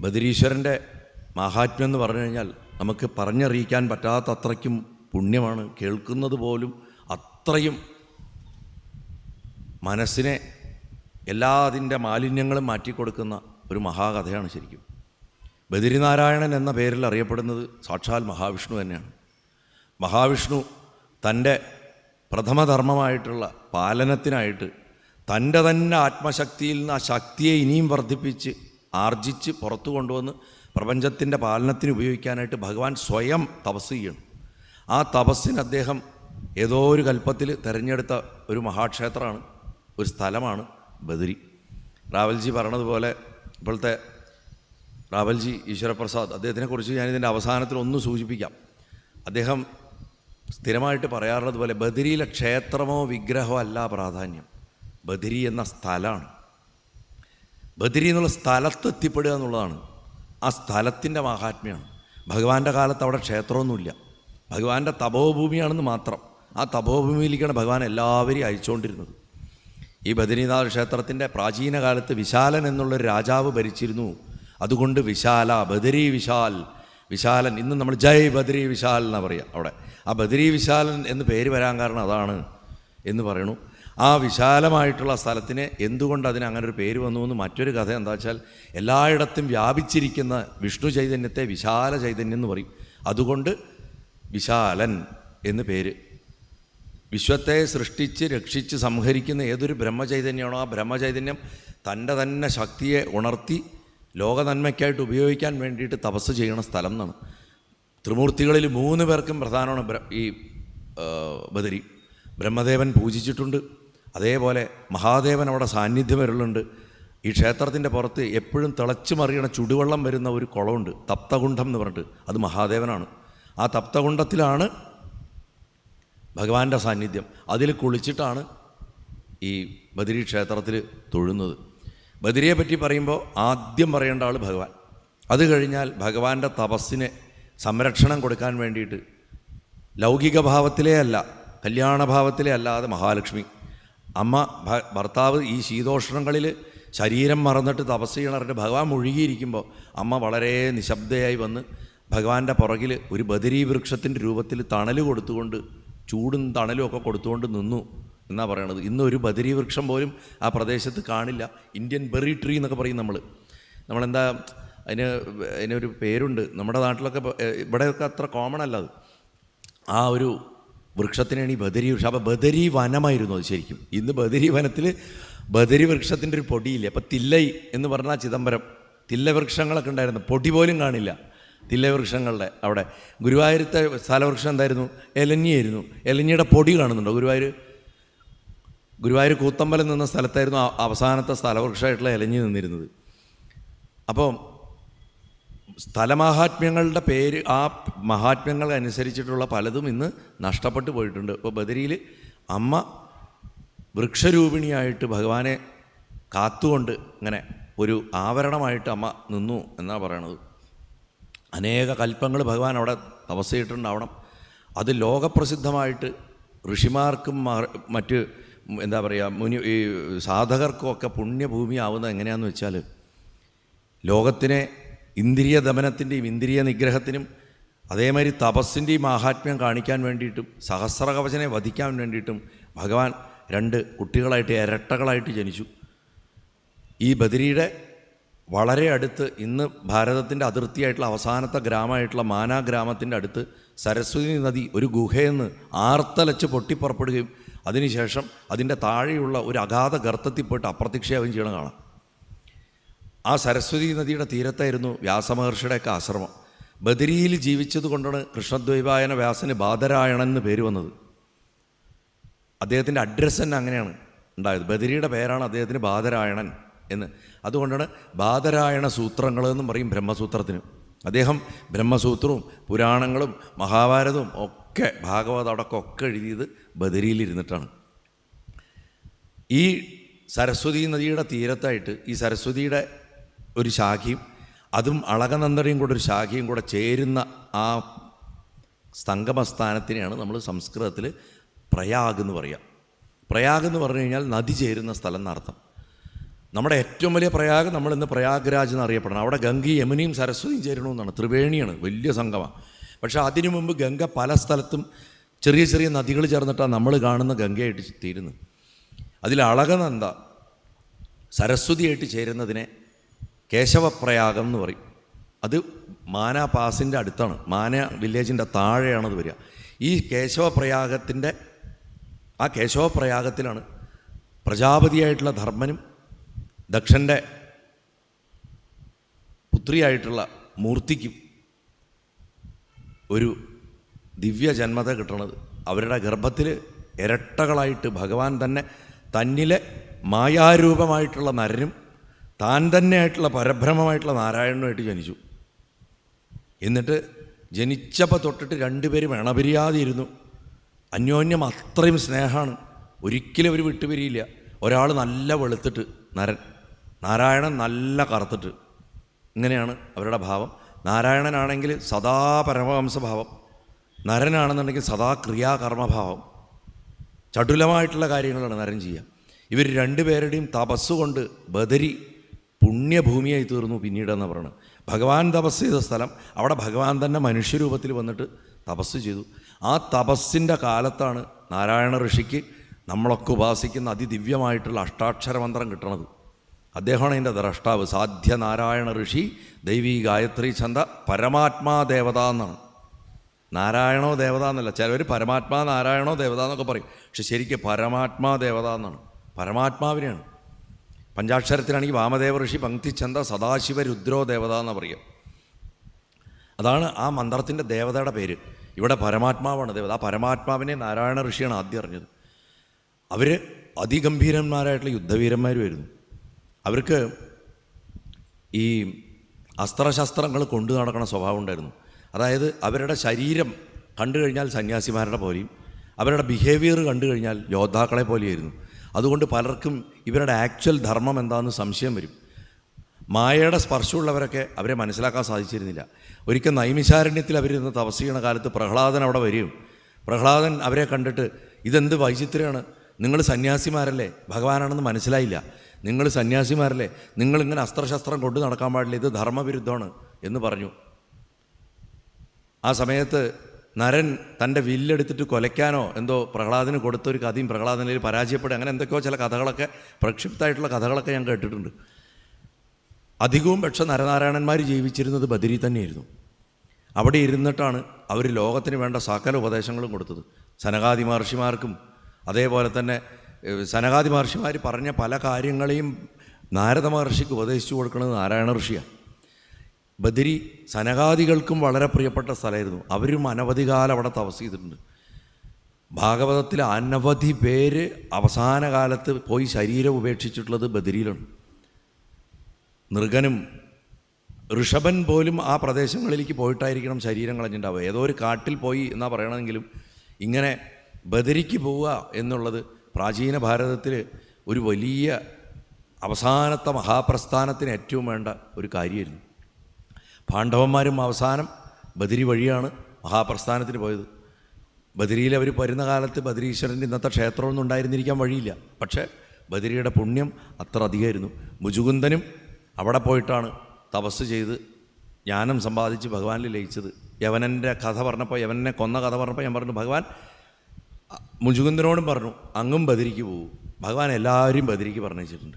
ബദരീശ്വരന്റെ മഹാത്മ്യം എന്ന് പറഞ്ഞു കഴിഞ്ഞാൽ നമുക്ക് പറഞ്ഞറിയിക്കാൻ പറ്റാത്ത അത്രയ്ക്കും പുണ്യമാണ്. കേൾക്കുന്നത് പോലും അത്രയും മനസ്സിനെ എല്ലാ അതിന്റെ മാലിന്യങ്ങളും മാറ്റിക്കൊടുക്കുന്ന ഒരു മഹാകഥയാണ് ശരിക്കും. ബദരിനാരായണൻ എന്ന പേരിൽ അറിയപ്പെടുന്നത് സാക്ഷാൽ മഹാവിഷ്ണു തന്നെയാണ്. മഹാവിഷ്ണു തന്റെ പ്രഥമധർമ്മമായിട്ടുള്ള പാലനത്തിനായിട്ട് തന്റെ തന്നെ ആത്മശക്തിയിൽ നിന്ന് ആ ശക്തിയെ ഇനിയും വർദ്ധിപ്പിച്ച് ആർജിച്ച് പുറത്തു കൊണ്ടുവന്ന് പ്രപഞ്ചത്തിന്റെ പാലനത്തിന് ഉപയോഗിക്കാനായിട്ട് ഭഗവാൻ സ്വയം തപസ് ചെയ്യണം. ആ തപസ്സിന് അദ്ദേഹം ഏതോ ഒരു കൽപ്പത്തിൽ തിരഞ്ഞെടുത്ത ഒരു മഹാക്ഷേത്രമാണ് ഒരു സ്ഥലമാണ് ബദരി. റാവൽജി പറഞ്ഞതുപോലെ ഇപ്പോഴത്തെ റാവൽജി ഈശ്വരപ്രസാദ് അദ്ദേഹത്തിനെക്കുറിച്ച് ഞാനിതിന്റെ അവസാനത്തിൽ ഒന്ന് സൂചിപ്പിക്കാം. അദ്ദേഹം സ്ഥിരമായിട്ട് പറയാറുള്ളതുപോലെ ബദരിയിലെ ക്ഷേത്രമോ വിഗ്രഹമോ അല്ല പ്രാധാന്യം. ബദരി എന്ന സ്ഥലമാണ്. ബദരി എന്നുള്ള സ്ഥലത്ത് എത്തിപ്പെടുക എന്നുള്ളതാണ്. ആ സ്ഥലത്തിന്റെ മഹാത്മ്യമാണ്. ഭഗവാന്റെ കാലത്ത് അവിടെ ക്ഷേത്രമൊന്നുമില്ല. ഭഗവാന്റെ തപോഭൂമിയാണെന്ന് മാത്രം. ആ തപോഭൂമിയിലേക്കാണ് ഭഗവാൻ എല്ലാവരെയും അയച്ചുകൊണ്ടിരുന്നത്. ഈ ബദരീനാഥ് ക്ഷേത്രത്തിന്റെ പ്രാചീന കാലത്ത് വിശാലൻ എന്നുള്ളൊരു രാജാവ് ഭരിച്ചിരുന്നു. അതുകൊണ്ട് വിശാല ബദരി വിശാൽ വിശാലൻ ഇന്ന് നമ്മൾ ജയ് ബദരി വിശാൽ എന്നാണ് പറയുക അവിടെ. ആ ബദരി വിശാലൻ എന്ന് പേര് വരാൻ കാരണം അതാണ് എന്ന് പറയണു ആ വിശാലമായിട്ടുള്ള സ്ഥലത്തിന് എന്തുകൊണ്ട് അതിന് അങ്ങനെ ഒരു പേര് വന്നു എന്ന് മറ്റൊരു കഥ എന്താ വെച്ചാൽ എല്ലായിടത്തും വ്യാപിച്ചിരിക്കുന്ന വിഷ്ണു ചൈതന്യത്തെ വിശാല ചൈതന്യം എന്ന് പറയും. അതുകൊണ്ട് വിശാലൻ എന്ന് പേര്. വിശ്വത്തെ സൃഷ്ടിച്ച് രക്ഷിച്ച് സംഹരിക്കുന്ന ഏതൊരു ബ്രഹ്മചൈതന്യമാണോ ആ ബ്രഹ്മചൈതന്യം തന്റെ തന്നെ ശക്തിയെ ഉണർത്തി ലോകനന്മയ്ക്കായിട്ട് ഉപയോഗിക്കാൻ വേണ്ടിയിട്ട് തപസ് ചെയ്യണ സ്ഥലം എന്നാണ്. ത്രിമൂർത്തികളിൽ മൂന്ന് പേർക്കും പ്രധാനമാണ് ഈ ബദരി. ബ്രഹ്മദേവൻ പൂജിച്ചിട്ടുണ്ട്. അതേപോലെ മഹാദേവൻ അവിടെ സാന്നിധ്യം വരുന്നുണ്ട്. ഈ ക്ഷേത്രത്തിന്റെ പുറത്ത് എപ്പോഴും തിളച്ചു മറിയണ ചുടുവെള്ളം വരുന്ന ഒരു കുളമുണ്ട്. തപ്തകുണ്ഠം എന്ന് പറഞ്ഞിട്ട് അത് മഹാദേവനാണ്. ആ തപ്തകുണ്ഠത്തിലാണ് ഭഗവാന്റെ സാന്നിധ്യം. അതിൽ കുളിച്ചിട്ടാണ് ഈ ബദരി ക്ഷേത്രത്തിൽ തൊഴുന്നത്. ബദിരിയെ പറ്റി പറയുമ്പോൾ ആദ്യം പറയേണ്ട ആൾ ഭഗവാൻ. അത് കഴിഞ്ഞാൽ ഭഗവാന്റെ തപസ്സിനെ സംരക്ഷണം കൊടുക്കാൻ വേണ്ടിയിട്ട് ലൗകിക ഭാവത്തിലേ അല്ല കല്യാണഭാവത്തിലേ അല്ലാതെ മഹാലക്ഷ്മി അമ്മ ഭർത്താവ് ഈ ശീതോഷ്ണങ്ങളിൽ ശരീരം മറന്നിട്ട് തപസ് ചെയ്യണറിന്റെ ഭഗവാൻ മുഴുകിയിരിക്കുമ്പോൾ അമ്മ വളരെ നിശബ്ദയായി വന്ന് ഭഗവാന്റെ പുറകിൽ ഒരു ബദരീ വൃക്ഷത്തിന്റെ രൂപത്തിൽ തണൽ കൊടുത്തുകൊണ്ട് ചൂടും തണലും ഒക്കെ കൊടുത്തുകൊണ്ട് നിന്നു എന്നാ പറയണത്. ഇന്ന് ഒരു വൃക്ഷം പോലും ആ പ്രദേശത്ത് കാണില്ല. ഇന്ത്യൻ ബെറി ട്രീ എന്നൊക്കെ പറയും നമ്മൾ നമ്മളെന്താ അതിന് അതിനൊരു പേരുണ്ട്. നമ്മുടെ നാട്ടിലൊക്കെ ഇവിടെയൊക്കെ അത്ര കോമൺ അല്ല അത്. ആ ഒരു വൃക്ഷത്തിനാണ് ഈ ബദരി വൃക്ഷം. അപ്പോൾ ബദരി വനമായിരുന്നു അത് ശരിക്കും. ഇന്ന് ബദരി വനത്തിൽ ബദരി വൃക്ഷത്തിന്റെ ഒരു പൊടിയില്ല? അപ്പോൾ തില്ലൈ എന്ന് പറഞ്ഞാൽ ചിദംബരം. തില്ല വൃക്ഷങ്ങളൊക്കെ ഉണ്ടായിരുന്നു. പൊടി പോലും കാണില്ല. തില്ല വൃക്ഷങ്ങളുടെ അവിടെ. ഗുരുവായൂരത്തെ സ്ഥലവൃക്ഷം എന്തായിരുന്നു? എലഞ്ഞിയായിരുന്നു എലഞ്ഞിയുടെ പൊടി കാണുന്നുണ്ടോ ഗുരുവായൂർ? ഗുരുവായൂർ കൂത്തമ്പലം നിന്ന സ്ഥലത്തായിരുന്നു അവസാനത്തെ സ്ഥലവൃക്ഷമായിട്ടുള്ള എലഞ്ഞി നിന്നിരുന്നത്. അപ്പോൾ സ്ഥലമാഹാത്മ്യങ്ങളുടെ പേര് ആ മഹാത്മ്യങ്ങൾ അനുസരിച്ചിട്ടുള്ള പലതും ഇന്ന് നഷ്ടപ്പെട്ടു പോയിട്ടുണ്ട്. ഇപ്പോൾ ബദരിയിൽ അമ്മ വൃക്ഷരൂപിണിയായിട്ട് ഭഗവാനെ കാത്തുകൊണ്ട് ഇങ്ങനെ ഒരു ആവരണമായിട്ട് അമ്മ നിന്നു എന്നാണ് പറയണത്. അനേക കൽപ്പങ്ങൾ ഭഗവാൻ അവിടെ തപസ്സിയിട്ടുണ്ടാവണം അത് ലോകപ്രസിദ്ധമായിട്ട് ഋഷിമാർക്കും മറ്റ് എന്താ പറയുക മുനി ഈ സാധകർക്കും ഒക്കെ പുണ്യഭൂമിയാവുന്നത് എങ്ങനെയാണെന്ന് വെച്ചാൽ ലോകത്തിനെ ഇന്ദ്രിയ ദമനത്തിന്റെയും ഇന്ദ്രിയ നിഗ്രഹത്തിനും അതേമാതിരി തപസ്സിന്റെയും മാഹാത്മ്യം കാണിക്കാൻ വേണ്ടിയിട്ടും സഹസ്രകവചനെ വധിക്കാൻ വേണ്ടിയിട്ടും ഭഗവാൻ രണ്ട് കുട്ടികളായിട്ട് ഇരട്ടകളായിട്ട് ജനിച്ചു. ഈ ബദരിയുടെ വളരെ അടുത്ത് ഇന്ന് ഭാരതത്തിന്റെ അതിർത്തിയായിട്ടുള്ള അവസാനത്തെ ഗ്രാമമായിട്ടുള്ള മാനാ ഗ്രാമത്തിന്റെ അടുത്ത് സരസ്വതി നദി ഒരു ഗുഹയെന്ന് ആർത്തലച്ച് പൊട്ടിപ്പുറപ്പെടുകയും അതിനുശേഷം അതിന്റെ താഴെയുള്ള ഒരു അഗാധ ഗർത്തത്തിൽ പോയിട്ട് അപ്രത്യക്ഷയാവുകയും ചെയ്യണം കാണാം. ആ സരസ്വതി നദിയുടെ തീരത്തായിരുന്നു വ്യാസമഹർഷിയുടെയൊക്കെ ആശ്രമം. ബദരിയിൽ ജീവിച്ചത് കൊണ്ടാണ് കൃഷ്ണദ്വൈപായന വ്യാസന് ബാദരായണൻ എന്ന് പേര് വന്നത്. അദ്ദേഹത്തിന്റെ അഡ്രസ്സ് തന്നെ അങ്ങനെയാണ് ഉണ്ടായത്. ബദരിയുടെ പേരാണ് അദ്ദേഹത്തിന് ബാദരായണൻ എന്ന്. അതുകൊണ്ടാണ് ബാദരായണ സൂത്രങ്ങൾ എന്നും പറയും ബ്രഹ്മസൂത്രത്തിന്. അദ്ദേഹം ബ്രഹ്മസൂത്രവും പുരാണങ്ങളും മഹാഭാരതവും ഒക്കെ ഭാഗവത അടക്കം ഒക്കെ എഴുതിയത് ബദരിയിലിരുന്നിട്ടാണ് ഈ സരസ്വതി നദിയുടെ തീരത്തായിട്ട് ഈ സരസ്വതിയുടെ ഒരു ശാഖയും അതും അളകനന്ദരയും കൂടെ ഒരു ശാഖയും കൂടെ ചേരുന്ന ആ സംഗമസ്ഥാനത്തിനെയാണ് നമ്മൾ സംസ്കൃതത്തിൽ പ്രയാഗ് എന്ന് പറയുക പ്രയാഗ് എന്ന് പറഞ്ഞു കഴിഞ്ഞാൽ നദി ചേരുന്ന സ്ഥലം എന്നർത്ഥം. നമ്മുടെ ഏറ്റവും വലിയ പ്രയാഗ് നമ്മൾ ഇന്ന് പ്രയാഗ്രാജ് എന്നറിയപ്പെടണം. അവിടെ ഗംഗയും യമുനയും സരസ്വതിയും ചേരണമെന്നാണ്. ത്രിവേണിയാണ് വലിയ സംഗമം. പക്ഷേ അതിനു മുമ്പ് ഗംഗ പല സ്ഥലത്തും ചെറിയ ചെറിയ നദികൾ ചേർന്നിട്ടാണ് നമ്മൾ കാണുന്ന ഗംഗയായിട്ട് തീരുന്നത്. അതിൽ അളകനന്ദ സരസ്വതിയായിട്ട് ചേരുന്നതിനെ കേശവപ്രയാഗം എന്ന് പറയും. അത് മാന പാസിന്റെ അടുത്താണ്. മാന വില്ലേജിന്റെ താഴെയാണത് വരിക. ഈ കേശവപ്രയാഗത്തിന്റെ ആ കേശവപ്രയാഗത്തിലാണ് പ്രജാപതിയായിട്ടുള്ള ധർമ്മനും ദക്ഷന്റെ പുത്രിയായിട്ടുള്ള മൂർത്തിക്കും ഒരു ദിവ്യ ജന്മത കിട്ടണത്. അവരുടെ ഗർഭത്തിൽ ഇരട്ടകളായിട്ട് ഭഗവാൻ തന്നെ തന്നിലെ മായാരൂപമായിട്ടുള്ള നരനും താൻ തന്നെയായിട്ടുള്ള പരഭ്രമമായിട്ടുള്ള നാരായണനുമായിട്ട് ജനിച്ചു. എന്നിട്ട് ജനിച്ചപ്പോൾ തൊട്ടിട്ട് രണ്ടുപേരും എണപിരിയാതെ ഇരുന്നു അന്യോന്യം അത്രയും സ്നേഹമാണ്. ഒരിക്കലും അവർ വിട്ടുപിരിയില്ല. ഒരാൾ നല്ല വെളുത്തിട്ട് നരൻ. നാരായണൻ നല്ല കറുത്തിട്ട്. ഇങ്ങനെയാണ് അവരുടെ ഭാവം. നാരായണനാണെങ്കിൽ സദാ പരമവംശഭാവം. നരനാണെന്നുണ്ടെങ്കിൽ സദാ ക്രിയാകർമ്മഭാവം. ചടുലമായിട്ടുള്ള കാര്യങ്ങളാണ് നരൻ ചെയ്യുക. ഇവർ രണ്ടുപേരുടെയും തപസ്സുകൊണ്ട് ബദരി പുണ്യഭൂമിയായി തീർന്നു പിന്നീടെന്ന് പറയുന്നത് ഭഗവാൻ തപസ് ചെയ്ത സ്ഥലം അവിടെ ഭഗവാൻ തന്നെ മനുഷ്യരൂപത്തിൽ വന്നിട്ട് തപസ് ചെയ്തു. ആ തപസ്സിന്റെ കാലത്താണ് നാരായണ ഋഷിക്ക് നമ്മളൊക്കെ ഉപാസിക്കുന്ന അതിദിവ്യമായിട്ടുള്ള അഷ്ടാക്ഷര മന്ത്രം കിട്ടണത്. അദ്ദേഹമാണ് അതിന്റെ ദ്രഷ്ടാവ്. സാധ്യ നാരായണ ഋഷി ദൈവീ ഗായത്രി ചന്ത പരമാത്മാ ദേവത എന്നാണ്. നാരായണോ ദേവത എന്നല്ല ചിലവർ പരമാത്മാ നാരായണോ ദേവത എന്നൊക്കെ പറയും. പക്ഷെ ശരിക്കും പരമാത്മാ ദേവത എന്നാണ്. പരമാത്മാവിനെയാണ്. പഞ്ചാക്ഷരത്തിലാണെങ്കിൽ വാമദേവ ഋഷി പങ്ക്തിച്ചന്ത സദാശിവ രുദ്രോ ദേവത എന്ന് പറയും. അതാണ് ആ മന്ത്രത്തിന്റെ ദേവതയുടെ പേര്. ഇവിടെ പരമാത്മാവാണ് ദേവത. ആ പരമാത്മാവിനെ നാരായണ ഋഷിയാണ് ആദ്യം അറിഞ്ഞത്. അവർ അതിഗംഭീരന്മാരായിട്ടുള്ള യുദ്ധവീരന്മാരുമായിരുന്നു. അവർക്ക് ഈ അസ്ത്രശസ്ത്രങ്ങൾ കൊണ്ടു നടക്കുന്ന സ്വഭാവം ഉണ്ടായിരുന്നു. അതായത് അവരുടെ ശരീരം കണ്ടു കഴിഞ്ഞാൽ സന്യാസിമാരുടെ പോലെയും അവരുടെ ബിഹേവിയർ കണ്ടു കഴിഞ്ഞാൽ യോദ്ധാക്കളെ പോലെയായിരുന്നു. അതുകൊണ്ട് പലർക്കും ഇവരുടെ ആക്ച്വൽ ധർമ്മം എന്താണെന്ന് സംശയം വരും. മായയുടെ സ്പർശമുള്ളവരൊക്കെ അവരെ മനസ്സിലാക്കാൻ സാധിച്ചിരുന്നില്ല. ഒരിക്കൽ നൈമിശാരണ്യത്തിൽ അവരിരുന്ന് തപസ് ചെയ്യണ കാലത്ത് പ്രഹ്ലാദൻ അവിടെ വരും പ്രഹ്ലാദൻ അവരെ കണ്ടിട്ട് ഇതെന്ത് വൈചിത്രമാണ് നിങ്ങൾ സന്യാസിമാരല്ലേ? ഭഗവാനാണെന്ന് മനസ്സിലായില്ല. നിങ്ങൾ സന്യാസിമാരല്ലേ? നിങ്ങളിങ്ങനെ അസ്ത്രശസ്ത്രം കൊണ്ടു നടക്കാൻ പാടില്ല. ഇത് ധർമ്മവിരുദ്ധമാണ് എന്ന് പറഞ്ഞു. ആ സമയത്ത് നരൻ തന്റെ വില്ലെടുത്തിട്ട് കൊലയ്ക്കാനോ എന്തോ പ്രഹ്ലാദന് കൊടുത്തൊരു കഥയും പ്രഹ്ലാദനിൽ പരാജയപ്പെടുക അങ്ങനെ എന്തൊക്കെയോ ചില കഥകളൊക്കെ പ്രക്ഷിപ്തമായിട്ടുള്ള കഥകളൊക്കെ ഞാൻ കേട്ടിട്ടുണ്ട്. അധികവും പക്ഷെ നരനാരായണന്മാർ ജീവിച്ചിരുന്നത് ബദരി തന്നെയായിരുന്നു. അവിടെ ഇരുന്നിട്ടാണ് അവർ ലോകത്തിന് വേണ്ട സകല ഉപദേശങ്ങളും കൊടുത്തത്. സനകാദി മഹർഷിമാർക്കും അതേപോലെ തന്നെ സനകാദി മഹർഷിമാർ പറഞ്ഞ പല കാര്യങ്ങളെയും നാരദ മഹർഷിക്ക് ഉപദേശിച്ചു കൊടുക്കുന്നത് നാരായണ ഋഷിയാണ് ബദരി സനകാദികൾക്കും വളരെ പ്രിയപ്പെട്ട സ്ഥലമായിരുന്നു. അവരും അനവധി കാലം അവിടെ തപസ് ചെയ്തിട്ടുണ്ട്. ഭാഗവതത്തിൽ അനവധി പേര് അവസാന കാലത്ത് പോയി ശരീരം ഉപേക്ഷിച്ചിട്ടുള്ളത് ബദരിയിലാണ്. നൃഗനും ഋഷഭൻ പോലും ആ പ്രദേശങ്ങളിലേക്ക് പോയിട്ടായിരിക്കണം ശരീരം കളഞ്ഞിട്ടുണ്ടാവുക. ഏതോ ഒരു കാട്ടിൽ പോയി എന്നാ പറയണമെങ്കിലും ഇങ്ങനെ ബദരിക്ക് പോവുക എന്നുള്ളത് പ്രാചീന ഭാരതത്തിൽ ഒരു വലിയ അവസാനത്തെ മഹാപ്രസ്ഥാനത്തിന് ഏറ്റവും വേണ്ട ഒരു കാര്യമായിരുന്നു. പാണ്ഡവന്മാരും അവസാനം ബദരി വഴിയാണ് മഹാപ്രസ്ഥാനത്തിന് പോയത്. ബദരിയിൽ അവർ വരുന്ന കാലത്ത് ബദരീശ്വരന്റെ ഇന്നത്തെ ക്ഷേത്രമൊന്നും ഉണ്ടായിരുന്നിരിക്കാൻ വഴിയില്ല. പക്ഷേ ബദരിയുടെ പുണ്യം അത്ര അധികമായിരുന്നു. മുജുകുന്ദനും അവിടെ പോയിട്ടാണ് തപസ് ചെയ്ത് ജ്ഞാനം സമ്പാദിച്ച് ഭഗവാനിൽ ലയിച്ചത്. യവനന്റെ കഥ പറഞ്ഞപ്പോൾ യവനെ കൊന്ന കഥ പറഞ്ഞപ്പോൾ ഞാൻ പറഞ്ഞു ഭഗവാൻ മുജുകുന്ദനോടും പറഞ്ഞു അങ്ങും ബദരിക്ക് പോകും. ഭഗവാൻ എല്ലാവരെയും ബദരിക്ക് പറഞ്ഞിട്ടുണ്ട്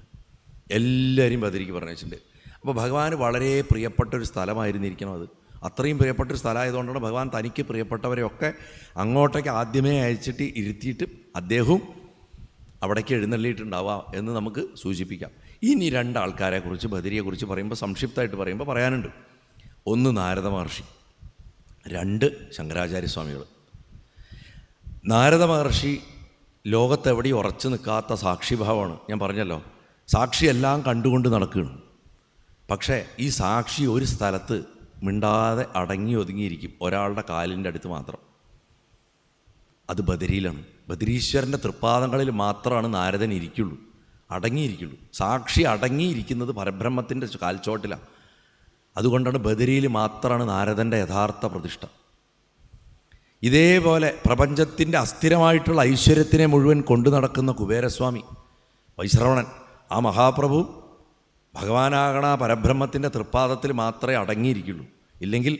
എല്ലാവരെയും ബദരിക്ക് പറഞ്ഞിട്ടുണ്ട് അപ്പോൾ ഭഗവാന് വളരെ പ്രിയപ്പെട്ട ഒരു സ്ഥലമായിരുന്നിരിക്കണം അത്. അത്രയും പ്രിയപ്പെട്ട ഒരു സ്ഥലമായതുകൊണ്ടാണ് ഭഗവാൻ തനിക്ക് പ്രിയപ്പെട്ടവരെയൊക്കെ അങ്ങോട്ടേക്ക് ആദ്യമേ അയച്ചിട്ട് ഇരുത്തിയിട്ട് അദ്ദേഹവും അവിടേക്ക് എഴുന്നള്ളിയിട്ടുണ്ടാവാം എന്ന് നമുക്ക് സൂചിപ്പിക്കാം. ഇനി രണ്ട് ബദിരിയെക്കുറിച്ച് കുറിച്ച് ബദരിയെക്കുറിച്ച് പറയുമ്പോൾ സംക്ഷിപ്തമായിട്ട് പറയുമ്പോൾ പറയാനുണ്ട്. ഒന്ന് നാരദ മഹർഷി രണ്ട് ശങ്കരാചാര്യസ്വാമികൾ നാരദ മഹർഷി ലോകത്തെവിടെയും ഉറച്ചു നിൽക്കാത്ത സാക്ഷിഭാവമാണ്. ഞാൻ പറഞ്ഞല്ലോ സാക്ഷിയെല്ലാം കണ്ടുകൊണ്ട് നടക്കുകയാണ്. പക്ഷേ ഈ സാക്ഷി ഒരു സ്ഥലത്ത് മിണ്ടാതെ അടങ്ങി ഒതുങ്ങിയിരിക്കും ഒരാളുടെ കാലിന്റെ അടുത്ത് മാത്രം. അത് ബദരിയിലാണ്. ബദരീശ്വരന്റെ തൃപ്പാദങ്ങളിൽ മാത്രമാണ് നാരദൻ ഇരിക്കുള്ളൂ അടങ്ങിയിരിക്കുള്ളൂ. സാക്ഷി അടങ്ങിയിരിക്കുന്നത് പരബ്രഹ്മത്തിന്റെ കാൽച്ചോട്ടിലാണ്. അതുകൊണ്ടാണ് ബദരിയിൽ മാത്രമാണ് നാരദന്റെ യഥാർത്ഥ പ്രതിഷ്ഠ. ഇതേപോലെ പ്രപഞ്ചത്തിന്റെ അസ്ഥിരമായിട്ടുള്ള ഐശ്വര്യത്തിനെ മുഴുവൻ കൊണ്ടു നടക്കുന്ന കുബേരസ്വാമി വൈശ്രവണൻ ആ മഹാപ്രഭു ഭഗവാനാകണ പരബ്രഹ്മത്തിന്റെ തൃപ്പാദത്തിൽ മാത്രമേ അടങ്ങിയിരിക്കുള്ളൂ. ഇല്ലെങ്കിൽ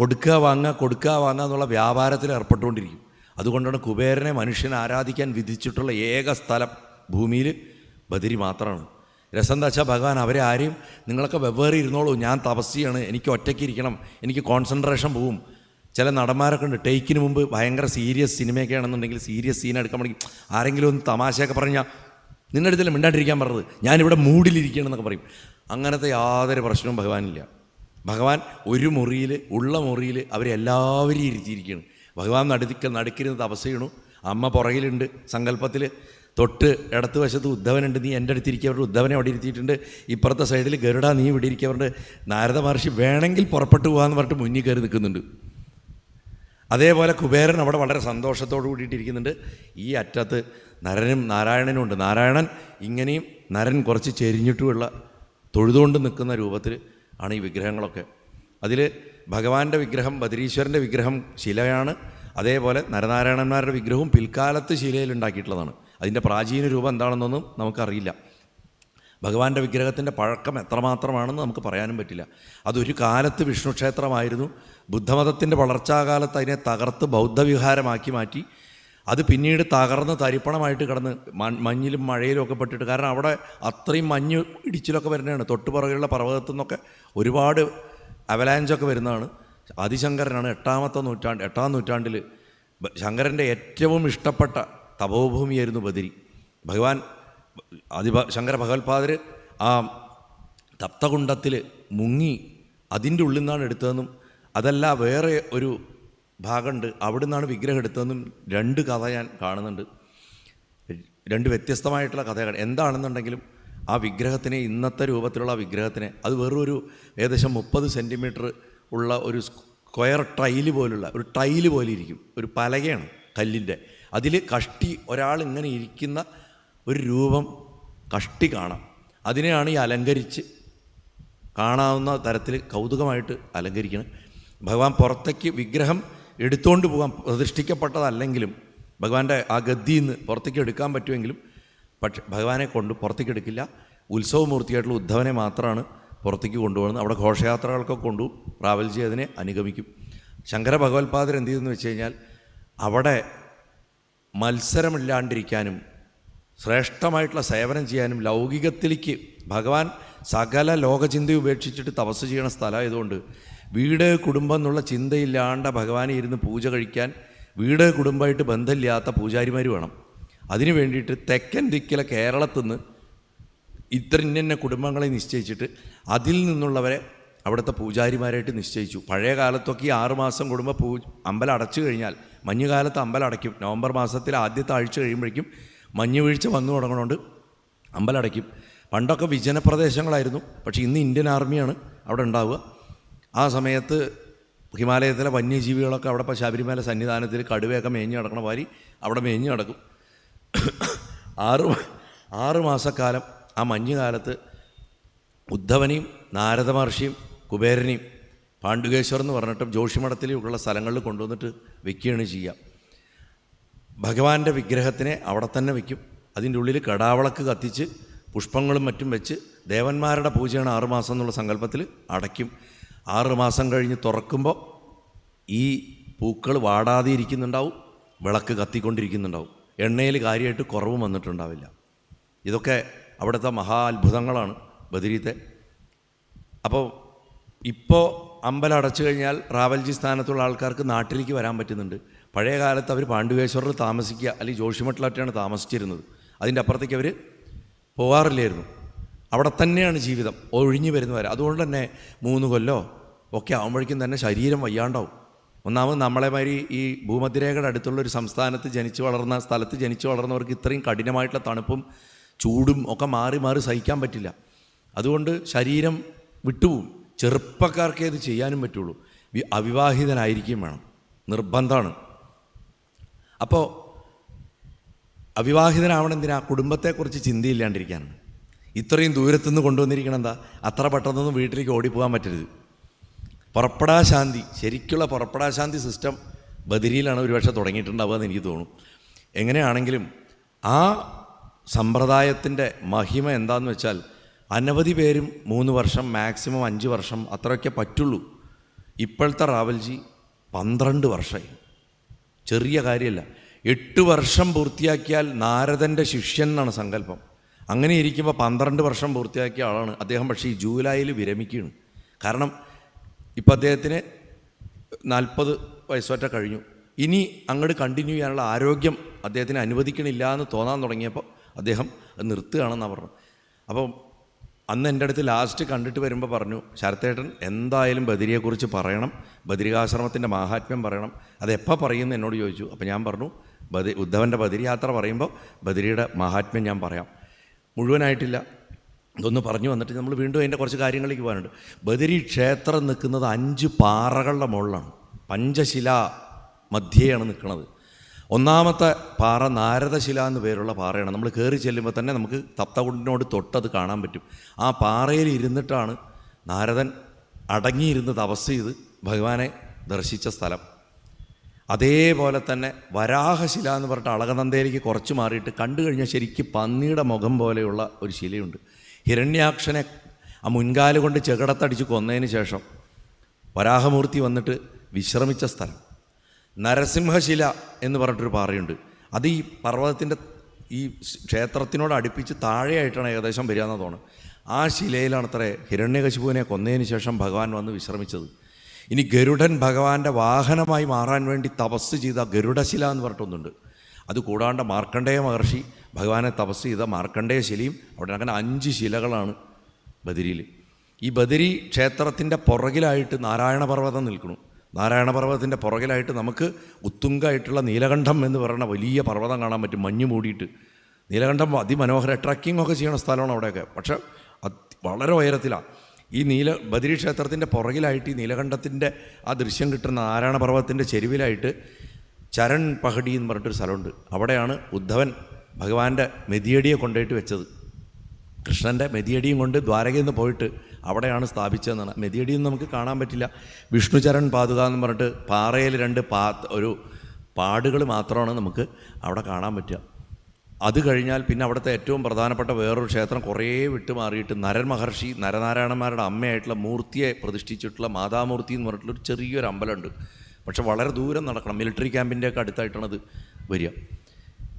കൊടുക്കുക വാങ്ങുക കൊടുക്കുക വാങ്ങുക എന്നുള്ള വ്യാപാരത്തിൽ ഏർപ്പെട്ടുകൊണ്ടിരിക്കും. അതുകൊണ്ടാണ് കുബേരനെ മനുഷ്യനെ ആരാധിക്കാൻ വിധിച്ചിട്ടുള്ള ഏക സ്ഥലം ഭൂമിയിൽ ബദരി മാത്രമാണ്. രസം എന്താ വെച്ചാൽ ഭഗവാൻ അവരെ ആരെയും നിങ്ങളൊക്കെ വെവ്വേറെ ഇരുന്നോളൂ ഞാൻ തപസ്സിയാണ് എനിക്ക് ഒറ്റയ്ക്ക് ഇരിക്കണം എനിക്ക് കോൺസെൻട്രേഷൻ പോവും. ചില നടന്മാരൊക്കെ ഉണ്ട് ടേക്കിന് മുമ്പ് ഭയങ്കര സീരിയസ് സിനിമയൊക്കെ ആണെന്നുണ്ടെങ്കിൽ സീരിയസ് സീൻ എടുക്കാൻ ആരെങ്കിലും ഒന്ന് തമാശയൊക്കെ പറഞ്ഞാൽ നിങ്ങളുടെ അടുത്തല്ല മിണ്ടാണ്ടിരിക്കാൻ പറഞ്ഞത്. ഞാനിവിടെ മൂടിലിരിക്കണം എന്നൊക്കെ പറയും. അങ്ങനത്തെ യാതൊരു പ്രശ്നവും ഭഗവാനില്ല. ഭഗവാൻ ഒരു മുറിയിൽ ഉള്ള മുറിയിൽ അവരെല്ലാവരും ഇരുത്തിയിരിക്കുകയാണ്. ഭഗവാൻ നടുക്ക നടുക്കിരുന്ന് തപസ് ചെയ്യണു അമ്മ പുറകിലുണ്ട് സങ്കല്പത്തിൽ. തൊട്ട് ഇടത്ത് വശത്ത് ഉദ്ധവനുണ്ട്. നീ എന്റെ അടുത്തിരിക്കവരുടെ ഉദ്ധവനെ അവിടെ ഇരുത്തിയിട്ടുണ്ട്. ഇപ്പുറത്തെ സൈഡിൽ ഗരുഡ നീ ഇവിടെ ഇരിക്കവരുടെ നാരദ മഹർഷി വേണമെങ്കിൽ പുറപ്പെട്ടു പോകാമെന്ന് പറഞ്ഞിട്ട് മുന്നിൽ കയറി നിൽക്കുന്നുണ്ട്. അതേപോലെ കുബേരൻ അവിടെ വളരെ സന്തോഷത്തോടു കൂടിയിട്ടിരിക്കുന്നുണ്ട് ഈ അറ്റത്ത് നരനും നാരായണനും ഉണ്ട് നാരായണൻ ഇങ്ങനെയും നരൻ കുറച്ച് ചെരിഞ്ഞിട്ടുമുള്ള തൊഴുതുകൊണ്ട് നിൽക്കുന്ന രൂപത്തിൽ ആണ് ഈ വിഗ്രഹങ്ങളൊക്കെ. അതിൽ ഭഗവാന്റെ വിഗ്രഹം ബദരീശ്വരന്റെ വിഗ്രഹം ശിലയാണ്. അതേപോലെ നരനാരായണന്മാരുടെ വിഗ്രഹവും പിൽക്കാലത്ത് ശിലയിൽ ഉണ്ടാക്കിയിട്ടുള്ളതാണ്. അതിന്റെ പ്രാചീന രൂപം എന്താണെന്നൊന്നും നമുക്കറിയില്ല. ഭഗവാന്റെ വിഗ്രഹത്തിന്റെ പഴക്കം എത്രമാത്രമാണെന്ന് നമുക്ക് പറയാനും പറ്റില്ല. അതൊരു കാലത്ത് വിഷ്ണു ക്ഷേത്രമായിരുന്നു ബുദ്ധമതത്തിന്റെ വളർച്ചാകാലത്ത് അതിനെ തകർത്ത് ബൗദ്ധവിഹാരമാക്കി മാറ്റി. അത് പിന്നീട് തകർന്ന് തരിപ്പണമായിട്ട് കിടന്ന് മഞ്ഞിലും മഴയിലും ഒക്കെ പെട്ടിട്ട്. കാരണം അവിടെ അത്രയും മഞ്ഞ് ഇടിച്ചിലൊക്കെ വരുന്നതാണ്. തൊട്ടുപുറകിലുള്ള പർവതത്തു നിന്നൊക്കെ ഒരുപാട് അവലാഞ്ചൊക്കെ വരുന്നതാണ്. ആദിശങ്കരനാണ് എട്ടാമത്തെ നൂറ്റാണ്ട് എട്ടാം നൂറ്റാണ്ടിൽ ശങ്കരന്റെ ഏറ്റവും ഇഷ്ടപ്പെട്ട തപോഭൂമിയായിരുന്നു ബദരി. ഭഗവാൻ ആദിഭ ശങ്കര ഭഗവത്പാദർ ആ തപ്തകുണ്ടത്തിൽ മുങ്ങി അതിന്റെ ഉള്ളിൽ നിന്നാണ് എടുത്തതെന്നും അതല്ല വേറെ ഒരു ഭാഗമുണ്ട്. അവിടെ നിന്നാണ് വിഗ്രഹം എടുത്തതെന്നും രണ്ട് കഥ ഞാൻ കാണുന്നുണ്ട്. രണ്ട് വ്യത്യസ്തമായിട്ടുള്ള കഥകൾ എന്താണെന്നുണ്ടെങ്കിലും ആ വിഗ്രഹത്തിനെ ഇന്നത്തെ രൂപത്തിലുള്ള ആ വിഗ്രഹത്തിനെ അത് വെറൊരു ഏകദേശം മുപ്പത് സെന്റിമീറ്റർ ഉള്ള ഒരു സ്ക്വയർ ടൈൽ പോലുള്ള ഒരു ടൈൽ പോലെ ഇരിക്കും. ഒരു പലകയാണ് കല്ലിന്റെ. അതിൽ കഷ്ടി ഒരാൾ ഇങ്ങനെ ഇരിക്കുന്ന ഒരു രൂപം കഷ്ടി കാണാം. അതിനെയാണ് ഈ അലങ്കരിച്ച് കാണാവുന്ന തരത്തിൽ കൗതുകമായിട്ട് അലങ്കരിക്കണം. ഭഗവാൻ പുറത്തേക്ക് വിഗ്രഹം എടുത്തുകൊണ്ട് പോകാൻ പ്രതിഷ്ഠിക്കപ്പെട്ടതല്ലെങ്കിലും ഭഗവാന്റെ ആ ഗദ്ദിയിൽ നിന്ന് പുറത്തേക്ക് എടുക്കാൻ പറ്റുമെങ്കിലും പക്ഷെ ഭഗവാനെ കൊണ്ട് പുറത്തേക്ക് എടുക്കില്ല. ഉത്സവമൂർത്തിയായിട്ടുള്ള ഉദ്ധവനെ മാത്രമാണ് പുറത്തേക്ക് കൊണ്ടുപോകുന്നത്. അവിടെ ഘോഷയാത്രകൾക്കൊക്കെ കൊണ്ടു ചെയ്ത് അതിനെ അനുഗമിക്കും. ശങ്കര ഭഗവത്പാദർ എന്ത് ചെയ്തെന്ന് വെച്ച് കഴിഞ്ഞാൽ അവിടെ മത്സരമില്ലാണ്ടിരിക്കാനും ശ്രേഷ്ഠമായിട്ടുള്ള സേവനം ചെയ്യാനും ലൗകികത്തിലേക്ക് ഭഗവാൻ സകല ലോകചിന്തയും ഉപേക്ഷിച്ചിട്ട് തപസ് ചെയ്യണ സ്ഥലമായതുകൊണ്ട് വീട് കുടുംബം എന്നുള്ള ചിന്തയില്ലാണ്ട ഭഗവാനെ ഇരുന്ന് പൂജ കഴിക്കാൻ വീട് കുടുംബമായിട്ട് ബന്ധമില്ലാത്ത പൂജാരിമാർ വേണം. അതിനു വേണ്ടിയിട്ട് തെക്കൻ ദിക്കിലെ കേരളത്തിൽ നിന്ന് ഇത്ര ഇന്ന കുടുംബങ്ങളെ നിശ്ചയിച്ചിട്ട് അതിൽ നിന്നുള്ളവരെ അവിടുത്തെ പൂജാരിമാരായിട്ട് നിശ്ചയിച്ചു. പഴയ കാലത്തൊക്കെ ഈ ആറുമാസം കുടുംബ പൂ അമ്പലം അടച്ചു കഴിഞ്ഞാൽ മഞ്ഞുകാലത്ത് അമ്പലം അടയ്ക്കും. നവംബർ മാസത്തിൽ ആദ്യത്തെ ആഴ്ച കഴിയുമ്പോഴേക്കും മഞ്ഞ് വീഴ്ച വന്നു തുടങ്ങണോണ്ട് അമ്പലം അടയ്ക്കും. പണ്ടൊക്കെ വിജനപ്രദേശങ്ങളായിരുന്നു. പക്ഷേ ഇന്ന് ഇന്ത്യൻ ആർമിയാണ് അവിടെ ഉണ്ടാവുക. ആ സമയത്ത് ഹിമാലയത്തിലെ വന്യജീവികളൊക്കെ അവിടെ ഇപ്പോൾ ശബരിമല സന്നിധാനത്തിൽ കടുവയൊക്കെ മേഞ്ഞ് നടക്കണ വാരി അവിടെ മേഞ്ഞ് നടക്കും. ആറ് ആറ് മാസക്കാലം ആ മഞ്ഞുകാലത്ത് ഉദ്ധവനെയും നാരദ മഹർഷിയും കുബേരനെയും പാണ്ഡുകേശ്വർ എന്ന് പറഞ്ഞിട്ട് ജോഷിമഠത്തിലുള്ള സ്ഥലങ്ങളിൽ കൊണ്ടുവന്നിട്ട് വെക്കുകയാണ് ചെയ്യുക. ഭഗവാന്റെ വിഗ്രഹത്തിനെ അവിടെ തന്നെ വയ്ക്കും അതിന്റെ ഉള്ളിൽ കടാവളക്ക് കത്തിച്ച് പുഷ്പങ്ങളും മറ്റും വെച്ച് ദേവന്മാരുടെ പൂജയാണ് ആറുമാസം എന്നുള്ള സങ്കല്പത്തിൽ അടയ്ക്കും. ആറുമാസം കഴിഞ്ഞ് തുറക്കുമ്പോൾ ഈ പൂക്കൾ വാടാതെ ഇരിക്കുന്നുണ്ടാവും വിളക്ക് കത്തിക്കൊണ്ടിരിക്കുന്നുണ്ടാവും. എണ്ണയിൽ കാര്യമായിട്ട് കുറവ് വന്നിട്ടുണ്ടാവില്ല. ഇതൊക്കെ അവിടുത്തെ മഹാ അത്ഭുതങ്ങളാണ് ബദരീത്തെ. അപ്പോൾ ഇപ്പോൾ അമ്പലം അടച്ചു കഴിഞ്ഞാൽ റാവൽജി സ്ഥാനത്തുള്ള ആൾക്കാർക്ക് നാട്ടിലേക്ക് വരാൻ പറ്റുന്നുണ്ട്. പഴയ കാലത്ത് അവർ പാണ്ഡുവേശ്വരർ താമസിക്കുക അല്ലെങ്കിൽ ജോഷിമട്ടിലാട്ടിയാണ് താമസിച്ചിരുന്നത്. അതിന്റെ അപ്പുറത്തേക്ക് അവർ പോകാറില്ലായിരുന്നു അവിടെ തന്നെയാണ് ജീവിതം. ഒഴിഞ്ഞു വരുന്നവർ അതുകൊണ്ട് തന്നെ മൂന്ന് കൊല്ലോ ഒക്കെ ആകുമ്പോഴേക്കും തന്നെ ശരീരം വയ്യാണ്ടാവും. ഒന്നാമത് നമ്മളെ മാതിരി ഈ ഭൂമധ്യരേഖയുടെ അടുത്തുള്ള ഒരു സംസ്ഥാനത്ത് ജനിച്ചു വളർന്ന സ്ഥലത്ത് ജനിച്ചു വളർന്നവർക്ക് ഇത്രയും കഠിനമായിട്ടുള്ള തണുപ്പും ചൂടും ഒക്കെ മാറി മാറി സഹിക്കാൻ പറ്റില്ല. അതുകൊണ്ട് ശരീരം വിട്ടുപോകും ചെറുപ്പക്കാർക്കേ ഇത് ചെയ്യാനും പറ്റുള്ളൂ. അവിവാഹിതനായിരിക്കും വേണം. നിർബന്ധമാണ്. അപ്പോൾ അവിവാഹിതനാവണം എന്തിനാ കുടുംബത്തെക്കുറിച്ച് ചിന്തയില്ലാണ്ടിരിക്കാനാണ്. ഇത്രയും ദൂരത്തുനിന്ന് കൊണ്ടുവന്നിരിക്കണം എന്താ? അത്ര പെട്ടെന്നൊന്നും വീട്ടിലേക്ക് ഓടിപ്പോകാൻ പറ്റരുത്. പുറപ്പെടാ ശാന്തി ശരിക്കുള്ള പുറപ്പെടാ ശാന്തി സിസ്റ്റം ബദിരിയിലാണ് ഒരുപക്ഷെ തുടങ്ങിയിട്ടുണ്ടാവുക എന്ന് എനിക്ക് തോന്നും. എങ്ങനെയാണെങ്കിലും ആ സമ്പ്രദായത്തിന്റെ മഹിമ എന്താണെന്ന് വെച്ചാൽ അനവധി പേരും മൂന്ന് വർഷം മാക്സിമം അഞ്ച് വർഷം അത്രയൊക്കെ പറ്റുള്ളൂ. ഇപ്പോഴത്തെ റാവൽജി പന്ത്രണ്ട് വർഷമായി. ചെറിയ കാര്യമല്ല. എട്ട് വർഷം പൂർത്തിയാക്കിയാൽ നാരദന്റെ ശിഷ്യൻ എന്നാണ് സങ്കല്പം. അങ്ങനെ ഇരിക്കുമ്പോൾ പന്ത്രണ്ട് വർഷം പൂർത്തിയാക്കിയ ആളാണ് അദ്ദേഹം. പക്ഷേ ഈ ജൂലൈയിൽ വിരമിക്കുകയാണ്. കാരണം ഇപ്പം അദ്ദേഹത്തിന് നാൽപ്പത് വയസ്സൊറ്റ കഴിഞ്ഞു. ഇനി അങ്ങോട്ട് കണ്ടിന്യൂ ചെയ്യാനുള്ള ആരോഗ്യം അദ്ദേഹത്തിന് അനുവദിക്കണില്ല എന്ന് തോന്നാൻ തുടങ്ങിയപ്പോൾ അദ്ദേഹം നിർത്തുകയാണെന്നാണ് പറഞ്ഞു അപ്പം അന്ന് എന്റെ അടുത്ത് ലാസ്റ്റ് കണ്ടിട്ട് വരുമ്പോൾ പറഞ്ഞു ശരത്തേട്ടൻ എന്തായാലും ബദരിയെക്കുറിച്ച് പറയണം. ബദരികാശ്രമത്തിന്റെ മഹാത്മ്യം പറയണം. അതെപ്പോൾ പറയുമെന്ന് എന്നോട് ചോദിച്ചു. അപ്പോൾ ഞാൻ പറഞ്ഞു ബദി ഉദ്ധവന്റെ ബദരി യാത്ര പറയുമ്പോൾ ബദരിയുടെ മഹാത്മ്യം ഞാൻ പറയാം. മുഴുവനായിട്ടില്ല. ഇതൊന്ന് പറഞ്ഞു വന്നിട്ട് നമ്മൾ വീണ്ടും അതിന്റെ കുറച്ച് കാര്യങ്ങളിലേക്ക് പോകാനുണ്ട്. ബദരി ക്ഷേത്രം നിൽക്കുന്നത് അഞ്ച് പാറകളുടെ മുകളിലാണ്. പഞ്ചശില മധ്യയാണ് നിൽക്കുന്നത്. ഒന്നാമത്തെ പാറ നാരദശില എന്ന് പേരുള്ള പാറയാണ്. നമ്മൾ കയറി ചെല്ലുമ്പോൾ തന്നെ നമുക്ക് തപ്തകുണ്ടിനോട് തൊട്ടത് കാണാൻ പറ്റും. ആ പാറയിൽ ഇരുന്നിട്ടാണ് നാരദൻ അടങ്ങിയിരുന്ന് തപസ് ചെയ്ത് ഭഗവാനെ ദർശിച്ച സ്ഥലം. അതേപോലെ തന്നെ വരാഹശില എന്ന് പറഞ്ഞിട്ട് അളകനന്ദയിലേക്ക് കുറച്ച് മാറിയിട്ട് കണ്ടു കഴിഞ്ഞാൽ ശരിക്കും പന്നിയുടെ മുഖം പോലെയുള്ള ഒരു ശിലയുണ്ട്. ഹിരണ്യാക്ഷനെ ആ മുൻകാൽ കൊണ്ട് ചെകടത്തടിച്ച് കൊന്നതിന് ശേഷം വരാഹമൂർത്തി വന്നിട്ട് വിശ്രമിച്ച സ്ഥലം. നരസിംഹശില എന്ന് പറഞ്ഞിട്ടൊരു പാറയുണ്ട്. അത് ഈ പർവതത്തിന്റെ ഈ ക്ഷേത്രത്തിനോട് അടുപ്പിച്ച് താഴെയായിട്ടാണ് ഏകദേശം വരിക തോന്നുന്നത്. ആ ശിലയിലാണ് അത്രേ ഹിരണ്യകശിപുവിനെ കൊന്നതിന് ശേഷം ഭഗവാൻ വന്ന് വിശ്രമിച്ചത്. ഇനി ഗരുഡൻ ഭഗവാന്റെ വാഹനമായി മാറാൻ വേണ്ടി തപസ് ചെയ്ത ഗരുഡശില എന്ന് പറഞ്ഞിട്ടൊന്നുണ്ട്. അത് കൂടാണ്ട് മാർക്കണ്ഡേയ മഹർഷി ഭഗവാനെ തപസ് ചെയ്ത മാർക്കണ്ഡേയ ശിലയും അവിടെ അങ്ങനെ അഞ്ച് ശിലകളാണ് ബദരിയിൽ. ഈ ബദരി ക്ഷേത്രത്തിന്റെ പുറകിലായിട്ട് നാരായണ പർവതം നിൽക്കുന്നു. നാരായണ പർവതത്തിന്റെ പുറകിലായിട്ട് നമുക്ക് ഉത്തുങ്കായിട്ടുള്ള നീലകണ്ഠം എന്ന് പറയുന്ന വലിയ പർവതം കാണാൻ പറ്റും മഞ്ഞ് മൂടിയിട്ട്. നീലകണ്ഠം അതിമനോഹര ട്രക്കിംഗ് ഒക്കെ ചെയ്യണ സ്ഥലമാണ് അവിടെയൊക്കെ. പക്ഷേ വളരെ ഉയരത്തിലാണ്. ഈ നീല ബദരി ക്ഷേത്രത്തിന്റെ പുറകിലായിട്ട് ഈ നീലകണ്ഠത്തിന്റെ ആ ദൃശ്യം കിട്ടുന്ന നാരായണ പർവതത്തിന്റെ ചെരുവിലായിട്ട് ചരൺ പഹടി എന്ന് പറഞ്ഞിട്ടൊരു സ്ഥലമുണ്ട്. അവിടെയാണ് ഉദ്ധവൻ ഭഗവാന്റെ മെതിയടിയെ കൊണ്ടുപോയിട്ട് വെച്ചത്. കൃഷ്ണന്റെ മെതിയടിയും കൊണ്ട് ദ്വാരകയിൽ നിന്ന് പോയിട്ട് അവിടെയാണ് സ്ഥാപിച്ചതെന്നാണ്. മെതിയടിയൊന്നും നമുക്ക് കാണാൻ പറ്റില്ല. വിഷ്ണുചരൺ പാതുക എന്ന് പറഞ്ഞിട്ട് പാറയിൽ രണ്ട് പാ ഒരു പാടുകൾ മാത്രമാണ് നമുക്ക് അവിടെ കാണാൻ പറ്റുക. അത് കഴിഞ്ഞാൽ പിന്നെ അവിടുത്തെ ഏറ്റവും പ്രധാനപ്പെട്ട വേറൊരു ക്ഷേത്രം കുറേ വിട്ടുമാറിയിട്ട് നരൻ മഹർഷി നരനാരായണന്മാരുടെ അമ്മയായിട്ടുള്ള മൂർത്തിയെ പ്രതിഷ്ഠിച്ചിട്ടുള്ള മാതാമൂർത്തി എന്ന് പറഞ്ഞിട്ടുള്ള ഒരു ചെറിയൊരു അമ്പലമുണ്ട്. പക്ഷെ വളരെ ദൂരം നടക്കണം. മിലിറ്ററി ക്യാമ്പിന്റെയൊക്കെ അടുത്തായിട്ടാണ് അത് വരിക.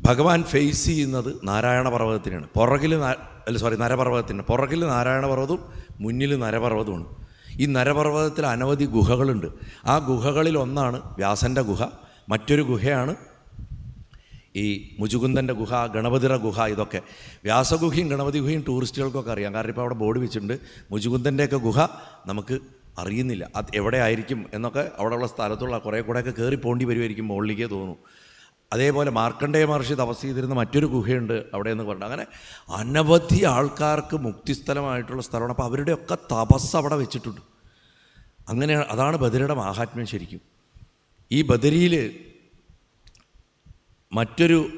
ഭഗവാൻ ഫേസ് ചെയ്യുന്നത് നാരായണ പർവതത്തിനാണ് പുറകിൽ അല്ല സോറി നരപർവതത്തിന് പുറകിൽ നാരായണ പർവതവും മുന്നിൽ നരപർവതമാണ് ഈ നരപർവതത്തിൽ അനവധി ഗുഹകളുണ്ട്. ആ ഗുഹകളിൽ ഒന്നാണ് വ്യാസന്റെ ഗുഹ. മറ്റൊരു ഗുഹയാണ് ഈ മുജുകുന്ദന്റെ ഗുഹ ഗണപതിയുടെ ഗുഹ ഇതൊക്കെ. വ്യാസഗുഹയും ഗണപതി ഗുഹയും ടൂറിസ്റ്റുകൾക്കൊക്കെ അറിയാം. കാരണം ഇപ്പോൾ അവിടെ ബോർഡ് വെച്ചിട്ടുണ്ട്. മുജുകുന്ദന്റെയൊക്കെ ഗുഹ നമുക്ക് അറിയുന്നില്ല. അത് എവിടെ ആയിരിക്കും എന്നൊക്കെ അവിടെയുള്ള സ്ഥലത്തുള്ള കുറേ കൂടെയൊക്കെ കയറി പോണ്ടി വരുമായിരിക്കും മുകളിലേക്ക് തോന്നും അതേപോലെ മാർക്കണ്ഡേയ മഹർഷി തപസ് ചെയ്തിരുന്ന മറ്റൊരു ഗുഹയുണ്ട് അവിടെ എന്ന് പറഞ്ഞു അങ്ങനെ അനവധി ആൾക്കാർക്ക് മുക്തിസ്ഥലമായിട്ടുള്ള സ്ഥലമാണ്. അപ്പോൾ അവരുടെയൊക്കെ തപസ് അവിടെ വെച്ചിട്ടുണ്ട്. അങ്ങനെ അതാണ് ബദരിയുടെ മാഹാത്മ്യം ശരിക്കും. ഈ ബദരിയിൽ മറ്റൊരു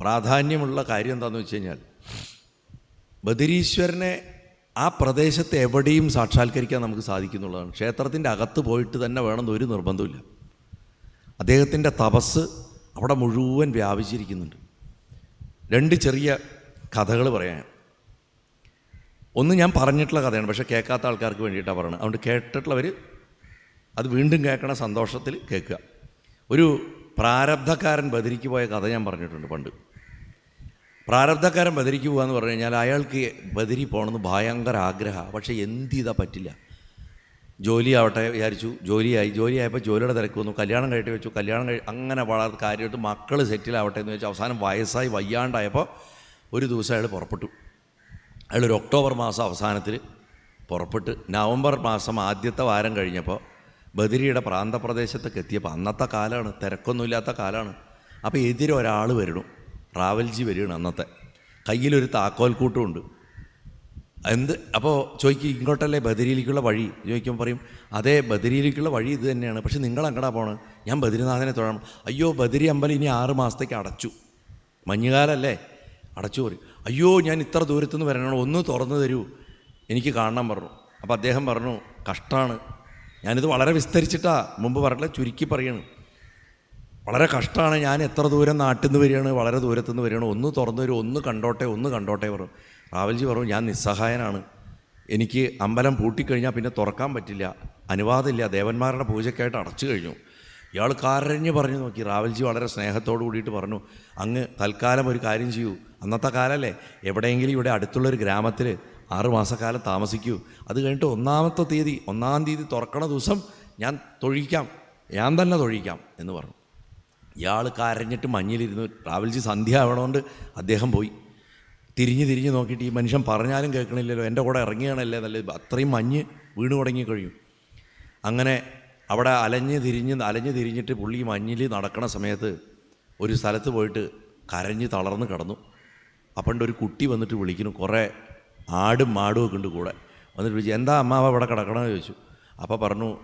പ്രാധാന്യമുള്ള കാര്യം എന്താണെന്ന് വെച്ച് കഴിഞ്ഞാൽ ബദരീശ്വരനെ ആ പ്രദേശത്ത് എവിടെയും സാക്ഷാത്കരിക്കാൻ നമുക്ക് സാധിക്കുന്നുള്ളതാണ്. ക്ഷേത്രത്തിന്റെ അകത്ത് പോയിട്ട് തന്നെ വേണമെന്ന് ഒരു നിർബന്ധമില്ല അദ്ദേഹത്തിന്റെ തപസ് അവിടെ മുഴുവൻ വ്യാപിച്ചിരിക്കുന്നുണ്ട്. രണ്ട് ചെറിയ കഥകൾ പറയാൻ ഒന്ന് ഞാൻ പറഞ്ഞിട്ടുള്ള കഥയാണ് പക്ഷേ കേൾക്കാത്ത ആൾക്കാർക്ക് വേണ്ടിയിട്ടാണ് പറയുന്നത്. അതുകൊണ്ട് കേട്ടിട്ടുള്ളവർ അത് വീണ്ടും കേൾക്കണ സന്തോഷത്തിൽ കേൾക്കുക. ഒരു പ്രാരബ്ധക്കാരൻ ബദരിക്ക് പോയ കഥ ഞാൻ പറഞ്ഞിട്ടുണ്ട് പണ്ട്. പ്രാരബ്ധക്കാരൻ ബദരിക്ക് പോകുക എന്ന് പറഞ്ഞു കഴിഞ്ഞാൽ അയാൾക്ക് ബദരി പോകണമെന്ന് ഭയങ്കര ആഗ്രഹമാണ് പക്ഷേ എന്ത് ചെയ്താൽ പറ്റില്ല. ജോലി ആവട്ടെ വിചാരിച്ചു. ജോലിയായി. ജോലിയായപ്പോൾ ജോലിയുടെ തിരക്ക് വന്നു. കല്യാണം കഴിട്ട് വെച്ചു. കല്യാണം കഴി അങ്ങനെ വളരെ കാര്യമായിട്ട് മക്കൾ സെറ്റിലാവട്ടെ എന്ന് വെച്ചാൽ അവസാനം വയസ്സായി വയ്യാണ്ടായപ്പോൾ ഒരു ദിവസം അയാൾ പുറപ്പെട്ടു. അയാൾ ഒരു ഒക്ടോബർ മാസം അവസാനത്തിൽ പുറപ്പെട്ട്. നവംബർ മാസം ആദ്യത്തെ വാരം കഴിഞ്ഞപ്പോൾ ബദരിയുടെ പ്രാന്തപ്രദേശത്തൊക്കെ എത്തിയപ്പോൾ അന്നത്തെ കാലമാണ് തിരക്കൊന്നുമില്ലാത്ത കാലമാണ് അപ്പോൾ എതിരെ ഒരാൾ വരണം റാവൽജി വരികയാണ് അന്നത്തെ. കയ്യിലൊരു താക്കോൽ കൂട്ടുമുണ്ട് എന്ത്? അപ്പോൾ ചോദിക്കും ഇങ്ങോട്ടല്ലേ ബദരിയിലേക്കുള്ള വഴി? ചോദിക്കുമ്പോൾ പറയും അതേ ബദരിയിലേക്കുള്ള വഴി ഇത് തന്നെയാണ്. പക്ഷെ നിങ്ങൾ അങ്ങടാ പോകണം ഞാൻ ബദരിനാഥനെ തൊഴണം. അയ്യോ ബദരി അമ്പലം ഇനി ആറ് മാസത്തേക്ക് അടച്ചു. മഞ്ഞുകാലല്ലേ? അടച്ചു പറയും. അയ്യോ ഞാൻ ഇത്ര ദൂരത്തുനിന്ന് വരണോ? ഒന്ന് തുറന്നു തരൂ. എനിക്ക് കാണണം പറഞ്ഞു. അപ്പോൾ അദ്ദേഹം പറഞ്ഞു കഷ്ടമാണ് ഞാനിത് വളരെ വിസ്തരിച്ചിട്ടാ മുമ്പ് പറഞ്ഞില്ല ചുരുക്കി പറയണം. വളരെ കഷ്ടമാണ് ഞാൻ എത്ര ദൂരം നാട്ടിൽ നിന്ന് വരികയാണ് വളരെ ദൂരത്തു നിന്ന് വരികയാണ്. ഒന്ന് തുറന്നു വരും ഒന്ന് കണ്ടോട്ടെ ഒന്ന് കണ്ടോട്ടെ പറഞ്ഞു റാവൽജി പറഞ്ഞു ഞാൻ നിസ്സഹായനാണ്. എനിക്ക് അമ്പലം പൂട്ടിക്കഴിഞ്ഞാൽ പിന്നെ തുറക്കാൻ പറ്റില്ല അനുവാദമില്ല. ദേവന്മാരുടെ പൂജയ്ക്കായിട്ട് അടച്ചു കഴിഞ്ഞു. ഇയാൾ കരഞ്ഞ് പറഞ്ഞു നോക്കി. റാവൽജി വളരെ സ്നേഹത്തോടു കൂടിയിട്ട് പറഞ്ഞു അങ്ങ് തൽക്കാലം ഒരു കാര്യം ചെയ്യൂ. അന്നത്തെ കാലമല്ലേ എവിടെയെങ്കിലും ഇവിടെ അടുത്തുള്ളൊരു ഗ്രാമത്തിൽ ആറ് മാസക്കാലം താമസിക്കൂ. അത് കഴിഞ്ഞിട്ട് ഒന്നാമത്തെ തീയതി ഒന്നാം തീയതി തുറക്കണ ദിവസം ഞാൻ തൊഴിക്കാം. ഞാൻ തന്നെ തൊഴിക്കാം എന്ന് പറഞ്ഞു. ഇയാൾ കരഞ്ഞിട്ട് മഞ്ഞിലിരുന്നു ട്രാവൽസി സന്ധ്യ ആവണോണ്ട് അദ്ദേഹം പോയി. തിരിഞ്ഞ് തിരിഞ്ഞ് നോക്കിയിട്ട് ഈ മനുഷ്യൻ പറഞ്ഞാലും കേൾക്കണില്ലല്ലോ എന്റെ കൂടെ ഇറങ്ങിയാണല്ലേ നല്ല അത്രയും മഞ്ഞ് വീണ് തുടങ്ങി അങ്ങനെ അവിടെ അലഞ്ഞ് തിരിഞ്ഞ് അലഞ്ഞ് തിരിഞ്ഞിട്ട് പുള്ളി മഞ്ഞിൽ നടക്കണ സമയത്ത് ഒരു സ്ഥലത്ത് പോയിട്ട് കരഞ്ഞ് തളർന്ന് കിടന്നു. അപ്പണ്ട് ഒരു കുട്ടി വന്നിട്ട് വിളിക്കുന്നു കുറേ ആടും മാടും ഒക്കെ ഉണ്ട് കൂടെ. വന്നിട്ട് വിളിച്ചു എന്താ അമ്മാവ അവിടെ കിടക്കണമെന്ന് ചോദിച്ചു. അപ്പോൾ പറഞ്ഞു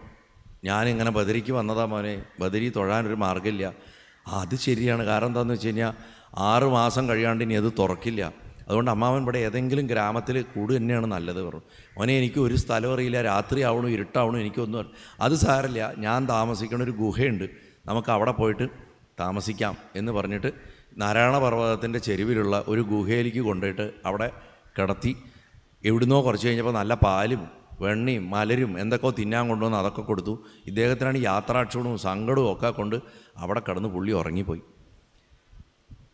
ഞാനിങ്ങനെ ബദരിക്ക് വന്നതാ മോനെ. ബദരി തൊഴാനൊരു മാർഗമില്ല. അത് ശരിയാണ്. കാരണം എന്താണെന്ന് വെച്ച് കഴിഞ്ഞാൽ ആറ് മാസം കഴിയാണ്ട് ഇനി അത് തുറക്കില്ല. അതുകൊണ്ട് അമ്മാവൻ ഇവിടെ ഏതെങ്കിലും ഗ്രാമത്തിൽ കൂട് തന്നെയാണ് നല്ലത് പറഞ്ഞു. മോനെ എനിക്ക് ഒരു സ്ഥലം അറിയില്ല. രാത്രി ആവണു ഇരുട്ടാവണോ എനിക്കൊന്നും അത് സാരല്ല ഞാൻ താമസിക്കണ ഒരു ഗുഹയുണ്ട്. നമുക്ക് അവിടെ പോയിട്ട് താമസിക്കാം എന്ന് പറഞ്ഞിട്ട് നാരായണ പർവതത്തിന്റെ ചെരുവിലുള്ള ഒരു ഗുഹയിലേക്ക് കൊണ്ടുപോയിട്ട് അവിടെ കിടത്തി. എവിടുന്നോ കുറച്ച് കഴിഞ്ഞപ്പോൾ നല്ല പാലും വെണ്ണയും മലരും എന്തൊക്കെ തിന്നാൻ കൊണ്ടുവന്ന് അതൊക്കെ കൊടുത്തു. ഇദ്ദേഹത്തിനാണ് യാത്രാക്ഷണവും സങ്കടവും ഒക്കെ കൊണ്ട് അവിടെ കിടന്ന് പുള്ളി ഉറങ്ങിപ്പോയി.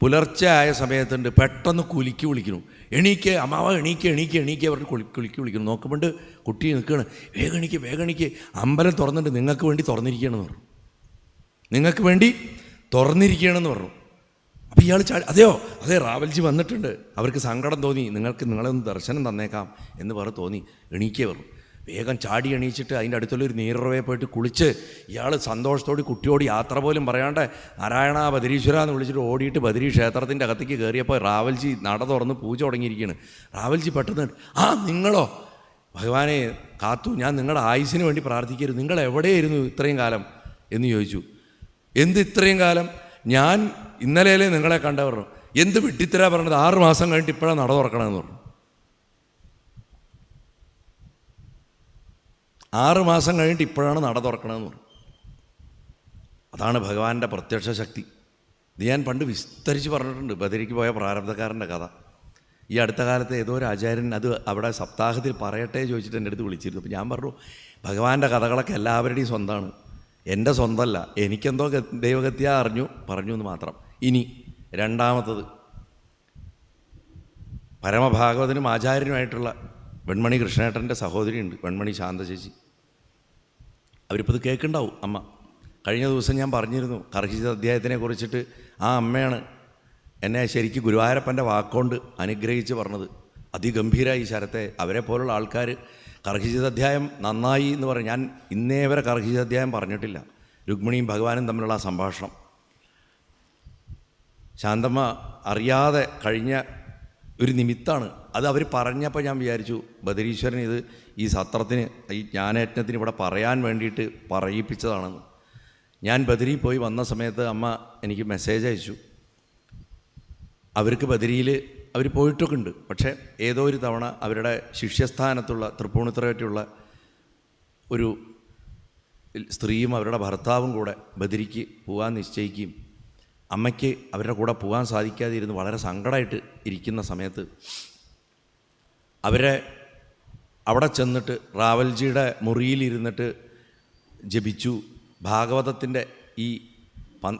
പുലർച്ചെ ആയ സമയത്തുണ്ട് പെട്ടെന്ന് കുലുക്കി വിളിക്കുന്നു. എണീക്ക് അമ്മാവ എണീക്ക് എണീക്ക് എണീക്ക് കുളി കുലുക്കി വിളിക്കുന്നു. നോക്കുമ്പോണ്ട് കുട്ടി നിൽക്കുകയാണ് വേഗണിക്ക് വേഗണിക്ക് അമ്പലം തുറന്നിട്ട് നിങ്ങൾക്ക് വേണ്ടി തുറന്നിരിക്കുകയാണെന്ന് പറഞ്ഞു. നിങ്ങൾക്ക് വേണ്ടി തുറന്നിരിക്കുകയാണെന്ന് പറഞ്ഞു. അപ്പോൾ ഇയാൾ ചാടി അതെയോ? അതെ റാവൽജി വന്നിട്ടുണ്ട്. അവർക്ക് സങ്കടം തോന്നി. നിങ്ങൾക്ക് നിങ്ങളെ ഒന്ന് ദർശനം തന്നേക്കാം എന്ന് പറഞ്ഞ് തോന്നി. എണീക്കേ വരും വേഗം ചാടി എണീച്ചിട്ട് അതിന്റെ അടുത്തുള്ള ഒരു പോയിട്ട് കുളിച്ച് ഇയാൾ സന്തോഷത്തോടെ കുട്ടിയോട് യാത്ര പോലും പറയാണ്ട് നാരായണ ബദരീശ്വര എന്ന് വിളിച്ചിട്ട് ഓടിയിട്ട് ബദരി ക്ഷേത്രത്തിന്റെ അകത്തേക്ക് കയറിയപ്പോൾ റാവൽജി നട തുറന്ന് പൂജ തുടങ്ങിയിരിക്കുകയാണ്. റാവൽജി പെട്ടെന്ന് ആ നിങ്ങളോ? ഭഗവാനെ കാത്തു. ഞാൻ നിങ്ങളുടെ ആയുസിന് വേണ്ടി പ്രാർത്ഥിക്കരുത്. നിങ്ങൾ എവിടെയായിരുന്നു ഇത്രയും കാലം? എന്ന് ചോദിച്ചു. എന്ത് ഇത്രയും കാലം? ഞാൻ ഇന്നലെയല്ലേ നിങ്ങളെ കണ്ട പറഞ്ഞു എന്ത് വിട്ടിത്തരാ പറഞ്ഞത്? ആറ് മാസം കഴിഞ്ഞിട്ട് ഇപ്പോഴാണ് നട തുറക്കണമെന്ന് പറഞ്ഞു. ആറ് മാസം കഴിഞ്ഞിട്ട് ഇപ്പോഴാണ് നട തുറക്കണമെന്ന് പറഞ്ഞു. അതാണ് ഭഗവാന്റെ പ്രത്യക്ഷ ശക്തി. ഇത് ഞാൻ പണ്ട് വിസ്തരിച്ച് പറഞ്ഞിട്ടുണ്ട്. ബദരിക്ക് പോയ പ്രാരബ്ധക്കാരന്റെ കഥ. ഈ അടുത്ത കാലത്ത് ഏതോ ഒരു ആചാര്യൻ അത് അവിടെ സപ്താഹത്തിൽ പറയട്ടെ ചോദിച്ചിട്ട് എന്റെ അടുത്ത് വിളിച്ചിരുന്നു. അപ്പോൾ ഞാൻ പറഞ്ഞു ഭഗവാന്റെ കഥകളൊക്കെ എല്ലാവരുടെയും സ്വന്തമാണ് എന്റെ സ്വന്തമല്ല എനിക്കെന്തോ ദൈവഗത്യ അറിഞ്ഞു പറഞ്ഞു എന്ന് മാത്രം. ഇനി രണ്ടാമത്തത് പരമഭാഗവതനും ആചാര്യനുമായിട്ടുള്ള വെൺമണി കൃഷ്ണേട്ടന്റെ സഹോദരിയുണ്ട് വെൺമണി ശാന്തശേഷി അവരിപ്പോൾ ഇത് കേൾക്കുന്നുണ്ടാവും അമ്മ. കഴിഞ്ഞ ദിവസം ഞാൻ പറഞ്ഞിരുന്നു കർഹിത അധ്യായത്തിനെ കുറിച്ചിട്ട് ആ അമ്മയാണ് എന്നെ ശരിക്കും ഗുരുവായൂരപ്പന്റെ വാക്കുകൊണ്ട് അനുഗ്രഹിച്ച് പറഞ്ഞത്. അതിഗംഭീരമായി ശരത്തെ. അവരെ പോലുള്ള ആൾക്കാർ കർഹിത നന്നായി എന്ന് പറയും ഞാൻ ഇന്നേ വരെ കർഹിത അധ്യായം പറഞ്ഞിട്ടില്ല. രുക്മിണിയും ഭഗവാനും തമ്മിലുള്ള ആ സംഭാഷണം. ശാന്തമ്മ അറിയാതെ കഴിഞ്ഞ ഒരു നിമിത്താണ് അത് അവർ പറഞ്ഞപ്പോൾ ഞാൻ വിചാരിച്ചു ബദരീശ്വരൻ ഇത് ഈ സത്രത്തിന് ഈ ജ്ഞാനയജ്ഞത്തിന് ഇവിടെ പറയാൻ വേണ്ടിയിട്ട് പറയിപ്പിച്ചതാണെന്ന്. ഞാൻ ബദരി പോയി വന്ന സമയത്ത് അമ്മ എനിക്ക് മെസ്സേജ് അയച്ചു. അവർക്ക് ബദരിയിൽ അവർ പോയിട്ടൊക്കെ ഉണ്ട്. പക്ഷേ ഏതോ ഒരു തവണ അവരുടെ ശിഷ്യസ്ഥാനത്തുള്ള തൃപ്പൂണിത്തുറയായിട്ടുള്ള ഒരു സ്ത്രീയും അവരുടെ ഭർത്താവും കൂടെ ബദരിക്ക് പോകാൻ നിശ്ചയിക്കുകയും അമ്മയ്ക്ക് അവരുടെ കൂടെ പോകാൻ സാധിക്കാതിരുന്ന് വളരെ സങ്കടമായിട്ട് ഇരിക്കുന്ന സമയത്ത് അവരെ അവിടെ ചെന്നിട്ട് റാവൽജിയുടെ മുറിയിലിരുന്നിട്ട് ജപിച്ചു. ഭാഗവതത്തിന്റെ ഈ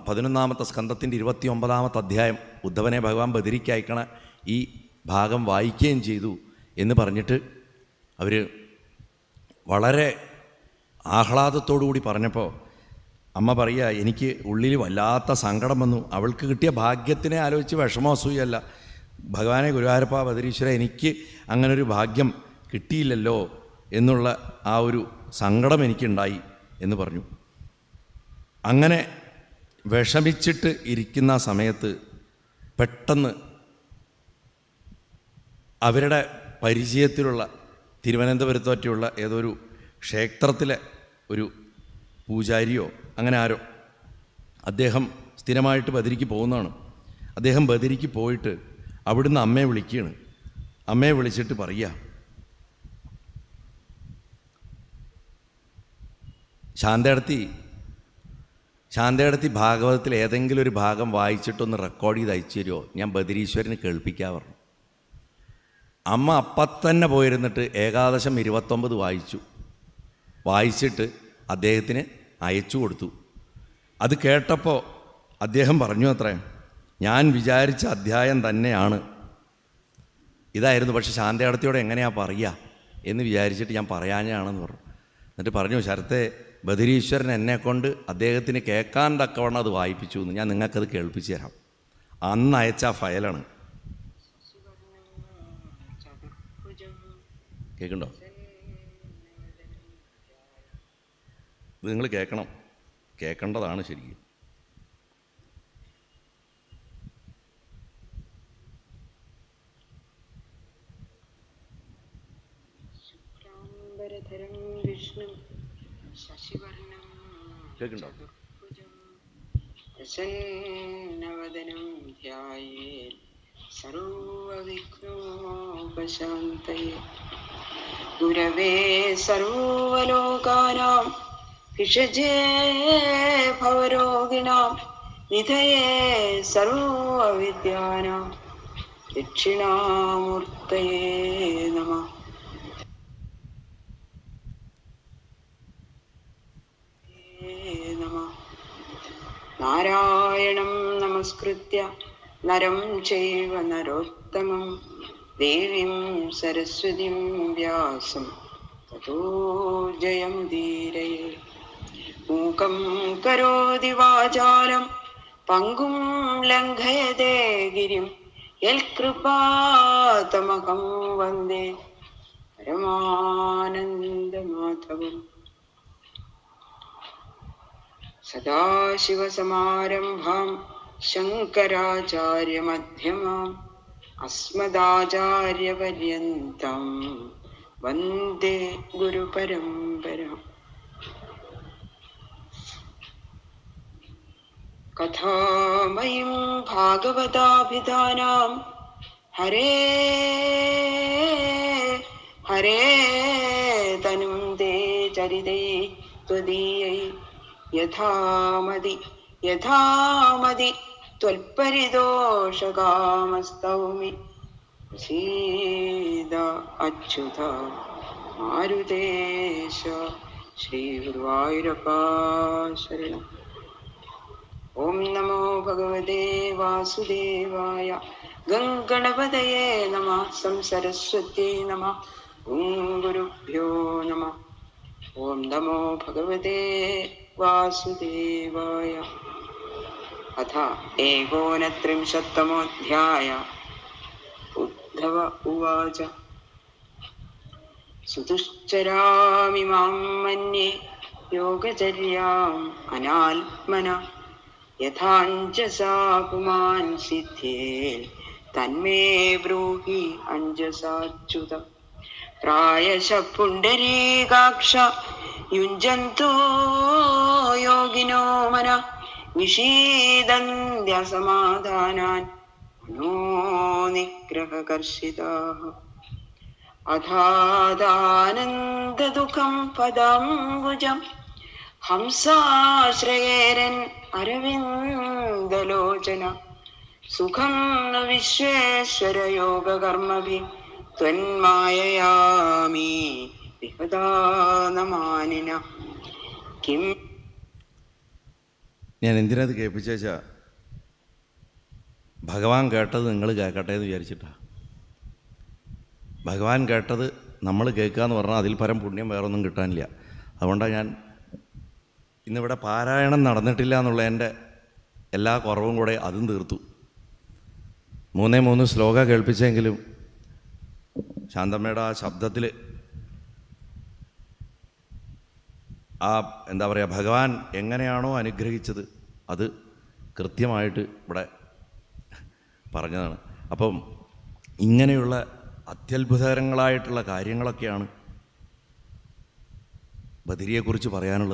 പതിനൊന്നാമത്തെ സ്കന്ധത്തിന്റെ ഇരുപത്തി ഒമ്പതാമത്തെ അധ്യായം ഉദ്ധവനെ ഭഗവാൻ ബദിരിക്കയക്കണ ഈ ഭാഗം വായിക്കുകയും ചെയ്തു എന്ന് പറഞ്ഞിട്ട് അവർ വളരെ ആഹ്ലാദത്തോടു കൂടി പറഞ്ഞപ്പോൾ അമ്മ പറയുക എനിക്ക് ഉള്ളിൽ വല്ലാത്ത സങ്കടം വന്നു. അവൾക്ക് കിട്ടിയ ഭാഗ്യത്തിനെ ആലോചിച്ച് വിഷമോ അസൂയല്ല ഭഗവാനെ ഗുരുവാരപ്പ ബദരീശ്വര എനിക്ക് അങ്ങനൊരു ഭാഗ്യം കിട്ടിയില്ലല്ലോ എന്നുള്ള ആ ഒരു സങ്കടം എനിക്കുണ്ടായി എന്ന് പറഞ്ഞു. അങ്ങനെ വിഷമിച്ചിട്ട് ഇരിക്കുന്ന സമയത്ത് പെട്ടെന്ന് അവരുടെ പരിചയത്തിലുള്ള തിരുവനന്തപുരത്തോറ്റുള്ള ഏതൊരു ക്ഷേത്രത്തിലെ ഒരു പൂജാരിയോ അങ്ങനെ ആരോ അദ്ദേഹം സ്ഥിരമായിട്ട് ബദരിക്ക് പോകുന്നതാണ്. അദ്ദേഹം ബദരിക്ക് പോയിട്ട് അവിടുന്ന് അമ്മയെ വിളിക്കുകയാണ്. അമ്മയെ വിളിച്ചിട്ട് പറയുക ശാന്തയിടത്തി ശാന്തയിടത്തി ഭാഗവതത്തിൽ ഏതെങ്കിലും ഒരു ഭാഗം വായിച്ചിട്ടൊന്ന് റെക്കോർഡ് ചെയ്ത് അയച്ചു തരുമോ ഞാൻ ബദരീശ്വരന് കേൾപ്പിക്കാൻ പറഞ്ഞു. അമ്മ അപ്പത്തന്നെ പോയിരുന്നിട്ട് ഏകാദശം ഇരുപത്തൊമ്പത് വായിച്ചു. വായിച്ചിട്ട് അദ്ദേഹത്തിന് അയച്ചു കൊടുത്തു. അത് കേട്ടപ്പോൾ അദ്ദേഹം പറഞ്ഞു അത്രേ ഞാൻ വിചാരിച്ച അധ്യായം തന്നെയാണ്. ഇതായിരുന്നു പക്ഷെ ശാന്തയടത്തിയോടെ എങ്ങനെയാ പറയുക എന്ന് വിചാരിച്ചിട്ട് ഞാൻ പറയാനാണെന്ന് പറഞ്ഞു. എന്നിട്ട് പറഞ്ഞു ശരത്തെ ബദരീശ്വരൻ എന്നെ കൊണ്ട് അദ്ദേഹത്തിന് കേൾക്കാൻ തക്കവണ്ണം അത് വായിപ്പിച്ചു എന്ന് ഞാൻ നിങ്ങൾക്കത് കേൾപ്പിച്ചു തരാം. അന്ന് അയച്ച ആ ഫയലാണ്. കേൾക്കണ്ടോ ഇത് നിങ്ങൾ കേൾക്കണം. കേൾക്കേണ്ടതാണ് ശരിക്കും. കേൾക്കണ്ടോ? പ്രസന്നവദനം ധ്യായേൽ സർവവിഘ്നോപശാന്തയേ ഗുരവേ സർവലോകാനാം ഭിഷജേ ഭവരോഗിണാം നിധയേ സർവവിദ്യാനാം ദക്ഷിണാമൂർത്തയേ നമഃ. നാരായണം നമസ്കൃത്യ നരം ചൈവ നരോത്തമം ദേവീം സരസ്വതിം വ്യാസം. തതോ ജയം ധീരയേ. മൂകം കരോതി വാചാലം പങ്കും ലംഘയതേ ഗിരിം. യൽകൃപാതമകം വന്ദേ പരമാനന്ദമാധവം. സദാശിവസമാരംഭാം ശങ്കരാചാര്യമധ്യമാം അസ്മദാചാര്യപര്യന്തം. വന്ദേ ഗുരുപരമ്പര. कथामयीं भागवताभिधानां। हरे हरे तनुं ते चरितै त्वदीयै। यथा मदि त्वल्परिदोषकामस्तौमि सीद अच्युत मारुतेश श्रीगुरुवायुरपा शरणम् ഓം നമോ ഭഗവതേ വാസുദേവായ. ഗംഗണപതയേ നമ. സം സരസ്വതി നമ. ഓം ഗുരുഭ്യോ നമ. ഓം നമോ ഭഗവതേ വാസുദേവായ. അഥ ഏകോനത്രിംശത്തമോധ്യായ ഉദ്ധവ ഉവാച. സുതുശ്ചരാമി മാം മന്യേ. യോഗചര്യാം അനാത്മന. यथाञ्जसा पुमान् सिद्धेन् तन्मे ब्रूहि अञ्जसाच्युत प्रायशः पुण्डरीकाक्ष युञ्जन्तो योगिनो मन विषीदन्त्यसमाधानान् मनो निग्रहकर्षिताः अथादानन्ददुःखं पदाम्बुजम् ഹംസാശ്രയേരൻ അരവിന്ദലോചന. സുഖം വിശ്വേശ്വരയോഗകർമ്മഭി ത്വന്മായയാമി വിഹദാനമാനിന കിം ഞാൻ എന്തിനാ അത് കേൾപ്പിച്ചേച്ച ഭഗവാൻ കേട്ടത് നിങ്ങൾ കേൾക്കട്ടെ എന്ന് വിചാരിച്ചിട്ടാ. ഭഗവാൻ കേട്ടത് നമ്മൾ കേൾക്കുക എന്ന് പറഞ്ഞാൽ അതിൽ പരം പുണ്യം വേറൊന്നും കിട്ടാനില്ല. അതുകൊണ്ടാണ് ഞാൻ ഇന്നിവിടെ പാരായണം നടന്നിട്ടില്ല എന്നുള്ള എന്റെ എല്ലാ കുറവും കൂടെ അതും തീർത്തു. മൂന്നേ മൂന്ന് ശ്ലോക കേൾപ്പിച്ചെങ്കിലും ശാന്തമ്മയുടെ ആ ശബ്ദത്തിൽ ആ എന്താ പറയുക ഭഗവാൻ എങ്ങനെയാണോ അനുഗ്രഹിച്ചത് അത് കൃത്യമായിട്ട് ഇവിടെ പറഞ്ഞതാണ്. അപ്പം ഇങ്ങനെയുള്ള അത്യത്ഭുതകരങ്ങളായിട്ടുള്ള കാര്യങ്ങളൊക്കെയാണ് ബദിരിയെക്കുറിച്ച് പറയാനുള്ളത്.